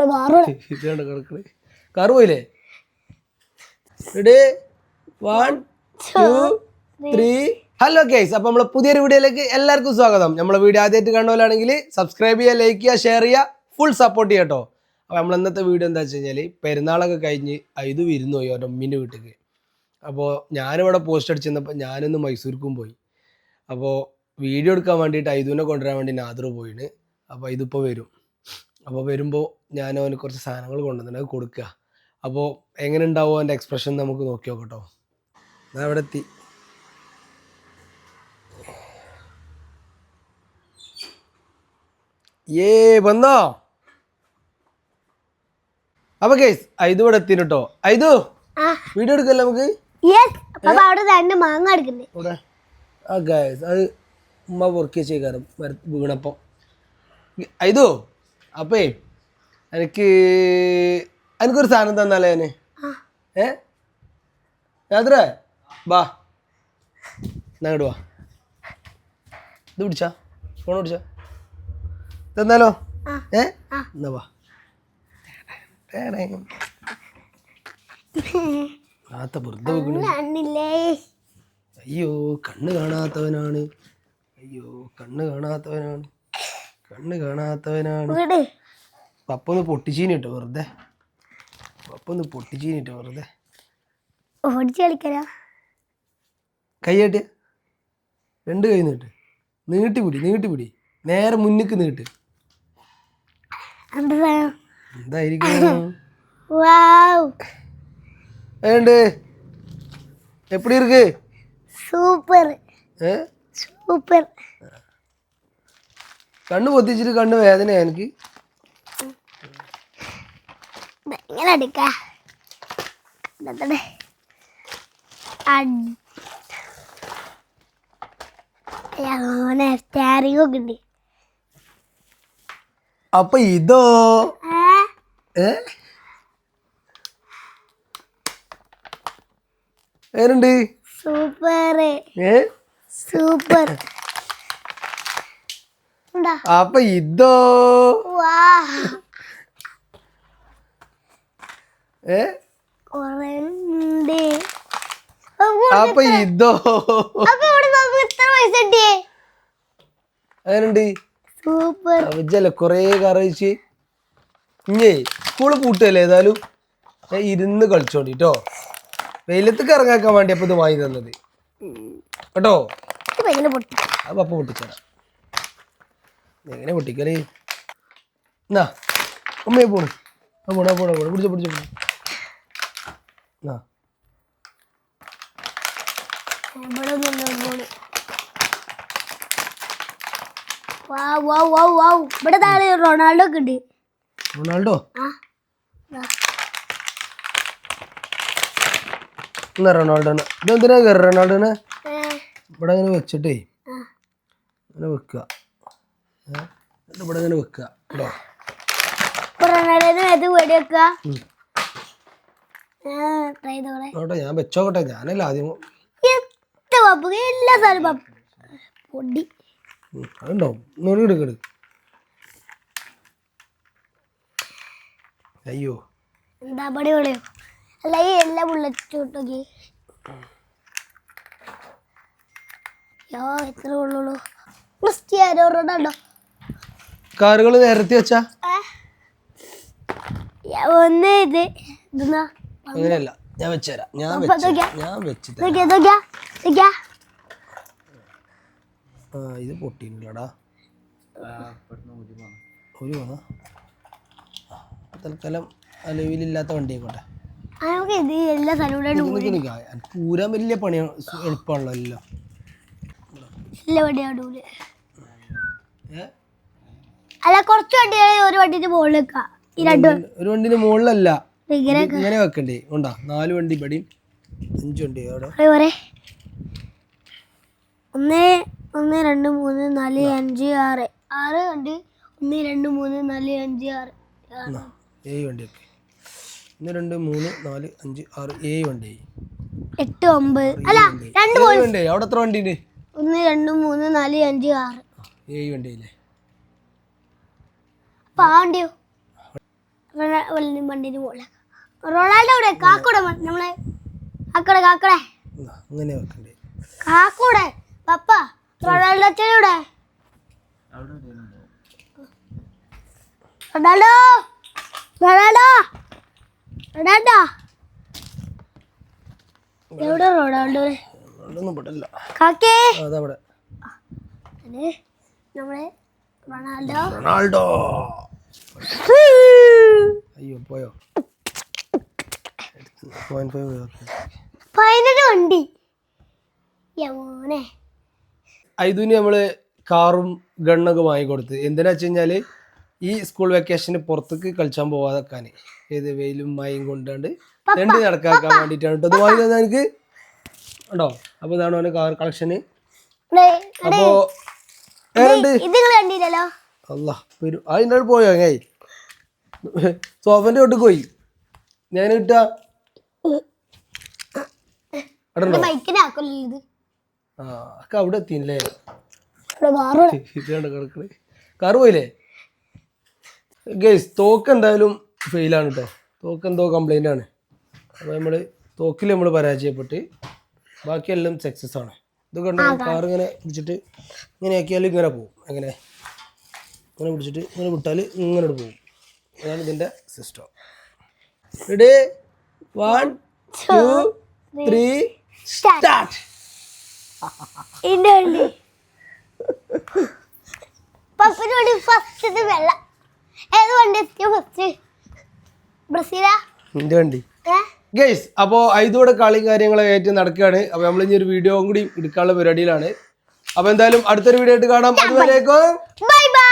ഇവിടെ മാറണം ഇതാണ് കിടക്കണേ കാറ് പോയില്ലേ? Ready? One two three. Hello case അപ്പൊ നമ്മളെ പുതിയൊരു വീഡിയോയിലേക്ക് എല്ലാവർക്കും സ്വാഗതം. നമ്മളെ വീഡിയോ ആദ്യമായിട്ട് കണ്ടുപോലാണെങ്കിൽ സബ്സ്ക്രൈബ് ചെയ്യുക ലൈക്ക് ചെയ്യുക ഷെയർ ചെയ്യുക ഫുൾ സപ്പോർട്ട് ചെയ്യുക കേട്ടോ. അപ്പൊ നമ്മൾ ഇന്നത്തെ വീഡിയോ എന്താ വെച്ച് കഴിഞ്ഞാൽ പെരുന്നാളൊക്കെ കഴിഞ്ഞ് ഇത് വിരുന്നു പോയി ഓരോ മിന്നു വീട്ടിലേക്ക്. അപ്പോൾ ഞാനിവിടെ പോസ്റ്റ് അടിച്ചിരുന്നപ്പോൾ ഞാനിന്ന് മൈസൂർക്കും പോയി. അപ്പോൾ വീഡിയോ എടുക്കാൻ വേണ്ടിയിട്ട് ഐദുവിനെ കൊണ്ടുവരാൻ വേണ്ടി നാദർ പോയിന്. അപ്പോൾ ഇതിപ്പോൾ വരും. അപ്പോൾ വരുമ്പോൾ ഞാൻ അവന് കുറച്ച് സാധനങ്ങൾ കൊണ്ടുവന്നിട്ട് അത് കൊടുക്കുക അപ്പോൾ എങ്ങനെ ഉണ്ടാവും അവന്റെ എക്സ്പ്രഷൻ നമുക്ക് നോക്കി നോക്കട്ടോ. ഞാൻ അവിടെ എത്തി. ഏ വന്നോ? അപ്പൊ കേസ് ഐതു ഇവിടെ എത്തിന് കേട്ടോ ഐതു വീഡിയോ എടുക്കല്ലേ നമുക്ക്? ആ ഗൈസ് അത് ഉമ്മ പൊറുക്കിയ ചെയ്കാരം വീണപ്പം. ഐതു അപ്പേ എനിക്ക് എനിക്കൊരു സാധനം തന്നാലേ ആ. ഏ? യാത്രേ ബാ. എന്നാ വാ. ഇത് പിടിച്ചാ? ഫോൺ പിടിച്ചാ? തന്നാലോ. ഏ. എന്നാ വാ. വെറുതെ അയ്യോ കണ്ണ് കാണാത്തവനാണ്. അയ്യോ കണ്ണ് കാണാത്തവനാണ്. കണ്ണ് കാണാത്തവനാണ്. പപ്പ ഒന്ന് പൊട്ടിച്ചീനിട്ട് വെറുതെ. പപ്പ ഒന്ന് പൊട്ടിച്ചീനിട്ട് വെറുതെ. ഓടിച്ച് കളിക്കാനാ കൈയാട്ട് രണ്ട് കൈ നീട്ട്. നീട്ടി പിടി നീട്ടി പിടി. നേരെ മുന്നിക്ക് നീട്ട്. എന്തായിരിക്കും വേണ്ട എപ്പടി ഇருக்கு സൂപ്പർ. സൂപ്പർ. കണ്ണ് പൊത്തിച്ചിട്ട് കണ്ണ് വേദനയാ എനിക്ക്. ഒക്കെ ഉണ്ട്. അപ്പൊ ഇതോ? ഏ? സൂപ്പർ സൂപ്പർ അപ്പൊ ഇതോ? ഏ? അപ്പൊ ഇതോ? അങ്ങനുണ്ട് അവജല്ലേ കൊറേ കറിച്ച് ഇഞ്ഞേ സ്കൂൾ പൂട്ടല്ലേ ഏതായാലും? ഞാൻ ഇരുന്ന് കളിച്ചോണ്ടിട്ടോ? വെയിലത്തേക്ക് ഇറങ്ങാക്കാൻ വേണ്ടി അപ്പൊ ഇത് വാങ്ങി തന്നത്. കേട്ടോ? അപ്പൊ പപ്പ പൊട്ടിച്ചേരാം. എങ്ങനെ പൊട്ടിക്കൽ? എന്നാ അമ്മയെ പോണു. ആ പോണ പോണ പോണ. പിടിച്ച പിടിച്ചോ പിടിച്ചോ. എന്നാ ഇവിടെ താഴെ റൊണാൾഡോ? ഒക്കെ ഉണ്ട് റൊണാൾഡോ. എന്നാ റൊണാൾഡോനെ. ഇതെന്തിനാ കയറി റൊണാൾഡോനെ? ഇവിടെ അങ്ങനെ വെച്ചിട്ടേ. അങ്ങനെ വെക്കുക. ഇവിടെ ഇങ്ങനെ വെക്കുക കേട്ടോ. ഞാൻ വെച്ചോക്കട്ടെ. ഞാനല്ല ആദ്യം എല്ലാ സാധനം പൊടി. അതുണ്ടാവും എടുക്കട് അയ്യോ. എന്താ പടി അല്ല ഈ എല്ലാ ബുള്ളറ്റ് നോക്കി യോ എത്ര ഉള്ളൂ. Cristiano Ronaldo. കാറുകൾ നിരത്തി വെച്ചാ? ഒന്ന് ഇത് അങ്ങനെയല്ല ഞാൻ വെച്ചുതരാം. ഞാൻ ഞാൻ വെച്ച് ആ ഇത് പൊട്ടിയില്ലടാ ഒരു തൽക്കാലം അലവിലില്ലാത്ത വണ്ടി ആയിക്കോട്ടെ. ഊരാൻ വലിയ പണിയാണ് സു- എളുപ്പമാണല്ലോ എല്ലാം. എല്ലാ വണ്ടിയാണ് ഊര് ഏ? അല്ല കുറച്ച് വണ്ടികൾ ഒരു വണ്ടിന്റെ മുകളിൽ വെക്കാം. ഈ രണ്ട് ഒരു വണ്ടിന്റെ മുകളിലല്ല. ഇങ്ങനെ വെക്കണ്ടേ? ഉണ്ടാ? നാല് വണ്ടി പടി. അഞ്ച് വണ്ടി അവിടെ. ഒന്ന് ഒന്ന് രണ്ട് മൂന്ന് നാല് അഞ്ച് ആറ്. ആറ് വണ്ടി. ഒന്ന് രണ്ട് മൂന്ന് നാല് അഞ്ച് ആറ്. ഏഴ് വണ്ടി വണ്ടിയൊക്കെ ഒന്ന് രണ്ട് മൂന്ന് നാല് അഞ്ച് ആറ് ഏഴ് വണ്ടി. എട്ട് ഒമ്പത്. അല്ല രണ്ട് ഏഴ് വണ്ടി. അവിടെ എത്ര വണ്ടി ഉണ്ട്? ഒന്ന് രണ്ട് മൂന്ന് നാല് അഞ്ച് ആറ്. ഏഴ് വണ്ടിയില്ലേ വണ്ടി വണ്ടിന് പോലെ റൊണാൾഡോ ഇവിടെ കാക്കൂടെ നമ്മളെ കാക്കടെ കാക്കടെ അങ്ങനെ വെക്കണ്ടേ. കാക്കൂടെ പപ്പ റൊണാൾഡോ അച്ഛനൂടെ റൊണാൾഡോ റൊണാൾഡോ റൊണാൾഡോ. എവിടെ റൊണാൾഡോ? റൊണാൾഡോ പെട്ടില്ല കാക്കേ. അതവിടെ നമ്മളെ റൊണാൾഡോ. റൊണാൾഡോ. അയ്യോ പോയോ? പോയിന്റ് ഫൈവ് പതിനെട്ട് വണ്ടി. യമോനെ നമ്മൾ കാറും ഗണ്ണൊക്കെ വാങ്ങിക്കൊടുത്ത്. എന്തിനാ വെച്ച് ഈ സ്കൂൾ വെക്കേഷന് പുറത്തേക്ക് കളിച്ചാൻ പോവാതെക്കാൻ ഏത് വെയിലും മഴയും കൊണ്ടാണ്ട് രണ്ട് നടക്കാക്കാൻ വേണ്ടിട്ടാണ് കേട്ടോ ഇത് വാങ്ങി തന്നെ എനിക്ക് ഉണ്ടോ? അപ്പോൾ ഇതാണ് അവന്റെ കാർ കളക്ഷന് അപ്പോ ഏതുണ്ട് ഇത് നിങ്ങൾ കണ്ടില്ലല്ലോ? അല്ല വരും പോയോ അങ്ങായി സോഫന്റെ തൊട്ട് പോയി. ഞാൻ ഇട്ടാ. അവിടെ ആ എത്തിയില്ലേ കിടക്കണേ? കാറ് പോയില്ലേ? ഗൈസ് തോക്ക് എന്തായാലും ഫെയിലാണ് കേട്ടോ തോക്ക് എന്തോ കംപ്ലൈന്റ് ആണ്. അപ്പോൾ നമ്മൾ തോക്കിൽ നമ്മൾ പരാജയപ്പെട്ട് ബാക്കിയെല്ലാം സക്സസ് ആണ്. ഇത് കണ്ടോ? കാർ ഇങ്ങനെ പിടിച്ചിട്ട് ഇങ്ങനെ ആക്കിയാൽ ഇങ്ങനെ പോകും എങ്ങനെ ഇങ്ങനെ പിടിച്ചിട്ട് ഇങ്ങനെ വിട്ടാൽ ഇങ്ങനെ പോകും. അതാണ് ഇതിന്റെ system ready one two three start ഇതിന്റെ വണ്ടി പപ്പന് ഫസ്റ്റ് വെള്ള. ഏത് വണ്ടി? ഫസ്റ്റ് ബ്രസീലാ? എന്റെ വണ്ടി. ഗൈസ് അപ്പോൾ ഐതോടെ കളിയും കാര്യങ്ങളൊക്കെ ആയിട്ട് നടക്കുകയാണ്. അപ്പോൾ നമ്മൾ ഇനി ഒരു വീഡിയോ കൂടി എടുക്കാനുള്ള പരിപാടിയിലാണ്. അപ്പോൾ എന്തായാലും അടുത്തൊരു വീഡിയോ ആയിട്ട് കാണാം. അതുവരേക്കും ബൈ ബൈ